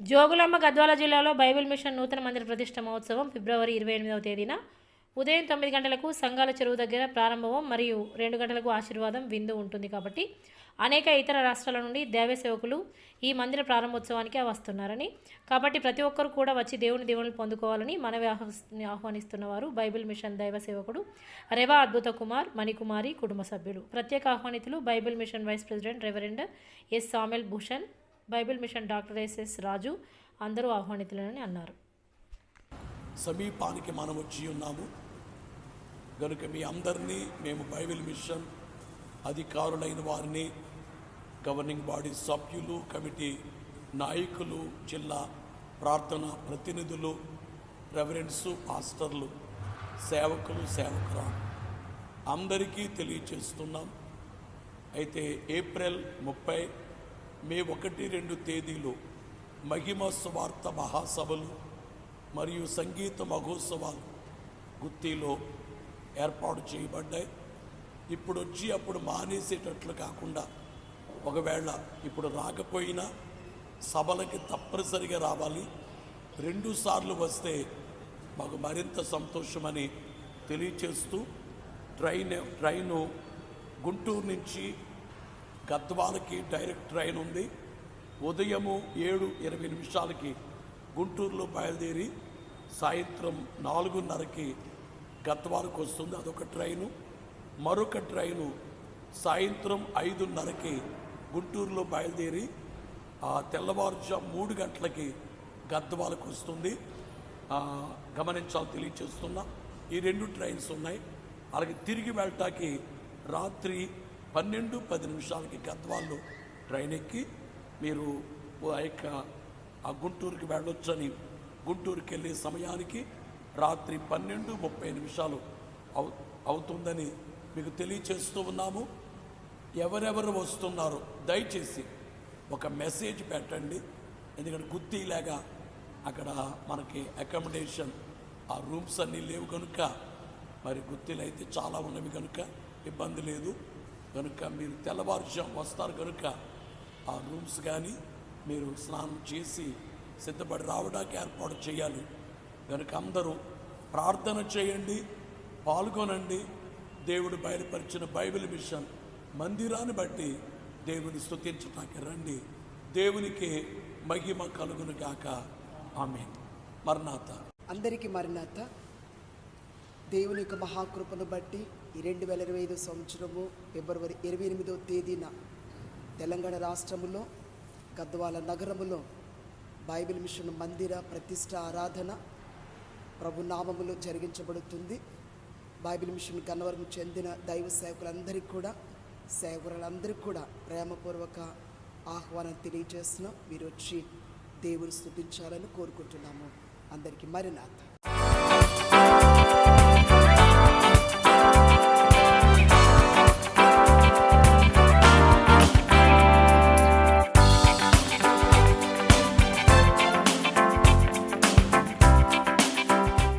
జోగులమ్మ గద్వాల జిల్లాలో Bible machine నూతన మందిర ప్రతిష్ట మహోత్సవం ఫిబ్రవరి ఇరవై ఎనిమిదవ తేదీన. ఉదయం తొమ్మిది గంటలకు సంఘాల చెరువు దగ్గర ప్రారంభం మరియు రెండు గంటలకు ఆశీర్వాదం విందు ఉంటుంది కాబట్టి అనేక ఇతర రాష్ట్రాల నుండి దైవ సేవకులు ఈ మందిర ప్రారంభోత్సవానికి వస్తున్నారని కాబట్టి ప్రతి ఒక్కరు కూడా వచ్చి దేవుని దేవుని పొందుకోవాలని మనవి ఆహ్వాస్- ఆహ్వానిస్తున్నవారు బైబిల్ మిషన్ దైవ సేవకుడు రేవా అద్భుత కుమార్ మణికుమారి కుటుంబ సభ్యులు. ప్రత్యేక ఆహ్వానితులు Bible Mission vice president reverend S Samuel Bhushan Bible Mission doctor SS Raju అందరూ ఆహ్వానితులని అన్నారు. సమీపానికి మనం వచ్చి ఉన్నాము. కనుక మీ అందరినీ మేము బైబిల్ మిషన్ అధికారులైన వారిని గవర్నింగ్ బాడీ సభ్యులు కమిటీ నాయకులు జిల్లా ప్రార్థన ప్రతినిధులు రెవరెన్స్ పాస్టర్లు సేవకులు సేవకురా అందరికీ తెలియచేస్తున్నాం. అయితే ఏప్రిల్ ముప్పై మే ఒకటి రెండు తేదీలు మహిమ స్వార్థ మహాసభలు మరియు సంగీత మహోత్సవాలు గుత్తిలో ఏర్పాటు చేయబడ్డాయి. ఇప్పుడు వచ్చి అప్పుడు మానేసేటట్లు కాకుండా ఒకవేళ ఇప్పుడు రాకపోయినా సభలకి తప్పనిసరిగా రావాలి. రెండు సార్లు వస్తే మాకు మరింత సంతోషమని తెలియచేస్తూ ట్రైన్ ట్రైను గుంటూరు నుంచి గద్వాలకి డైరెక్ట్ ట్రైన్ ఉంది. ఉదయము ఏడు ఇరవై నిమిషాలకి గుంటూరులో బయలుదేరి సాయంత్రం నాలుగున్నరకి గద్వాలకు వస్తుంది అదొక ట్రైను. మరొక ట్రైను సాయంత్రం ఐదున్నరకి గుంటూరులో బయలుదేరి తెల్లవారుజాము మూడు గంటలకి గద్వాలకు వస్తుంది. ఆ, గమనించాలి తెలియచేస్తున్నా. ఈ రెండు ట్రైన్స్ ఉన్నాయి. అలాగే తిరిగి వెళ్ళటానికి రాత్రి పన్నెండు పది నిమిషాలకి గద్వాల్లో ట్రైన్ ఎక్కి మీరు ఆ యొక్క ఆ గుంటూరుకి వెళ్ళొచ్చని గుంటూరుకి వెళ్ళే సమయానికి రాత్రి పన్నెండు ముప్పై నిమిషాలు అవు అవుతుందని మీకు తెలియచేస్తూ ఉన్నాము. ఎవరెవరు వస్తున్నారో దయచేసి ఒక మెసేజ్ పెట్టండి. ఎందుకంటే గుత్తిలాగా అక్కడ మనకి అకామిడేషన్ ఆ రూమ్స్ అన్నీ లేవు కనుక మరి గుత్తిలు అయితే చాలా ఉన్నవి కనుక ఇబ్బంది లేదు. కనుక మీరు తెల్లవారుజాము వస్తారు కనుక ఆ రూమ్స్ కానీ మీరు స్నానం చేసి సిద్ధపడి రావడానికి ఏర్పాటు చేయాలి. కనుక అందరూ ప్రార్థన చేయండి పాల్గొనండి. దేవుడు బయలుపరిచిన బైబిల్ మిషన్ మందిరాన్ని బట్టి దేవుని స్థుతించటానికి రండి. దేవునికి మహిమ కలుగును గాక. ఆమె మరణాత. అందరికీ మరణాత. దేవుని యొక్క మహాకృపను బట్టి ఈ రెండు వేల ఇరవై ఐదు సంవత్సరము ఫిబ్రవరి ఇరవై ఎనిమిదో తేదీన తెలంగాణ రాష్ట్రములో గద్వాల నగరములో బైబిల్ మిషన్ మందిర ప్రతిష్ట ఆరాధన ప్రభు నామములో జరిగించబడుతుంది. బైబిల్ మిషన్ గన్నవరం చెందిన దైవ సేవకులందరికీ కూడా సేవకులందరికీ కూడా ప్రేమపూర్వక ఆహ్వానం తెలియజేస్తున్నాం. మీరు వచ్చి దేవుని స్థుతించాలని కోరుకుంటున్నాము. అందరికీ మరినాథ